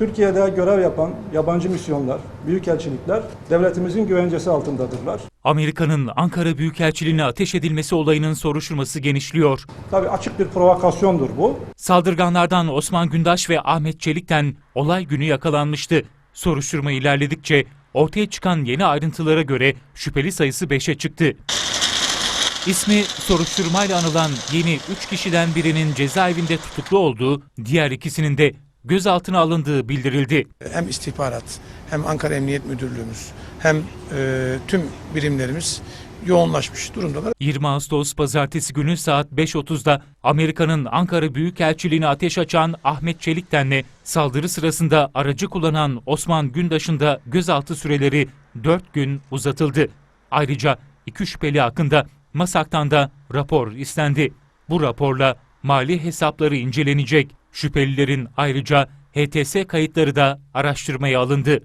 Türkiye'de görev yapan yabancı misyonlar, büyükelçilikler devletimizin güvencesi altındadırlar. Amerika'nın Ankara Büyükelçiliğine ateş edilmesi olayının soruşturması genişliyor. Tabii açık bir provokasyondur bu. Saldırganlardan Osman Gündaş ve Ahmet Çelik'ten olay günü yakalanmıştı. Soruşturma ilerledikçe ortaya çıkan yeni ayrıntılara göre şüpheli sayısı 5'e çıktı. İsmi soruşturmayla anılan yeni 3 kişiden birinin cezaevinde tutuklu olduğu, diğer ikisinin de gözaltına alındığı bildirildi. hem istihbarat hem Ankara Emniyet Müdürlüğümüz hem e, tüm birimlerimiz yoğunlaşmış durumdalar. 20 Ağustos pazartesi günü saat 5.30'da Amerika'nın Ankara Büyükelçiliğine ateş açan Ahmet Çelikten'le saldırı sırasında aracı kullanan Osman Gündaş'ın da gözaltı süreleri 4 gün uzatıldı. Ayrıca iki şüpheli hakkında Masak'tan da rapor istendi. Bu raporla mali hesapları incelenecek. Şüphelilerin ayrıca HTS kayıtları da araştırmaya alındı.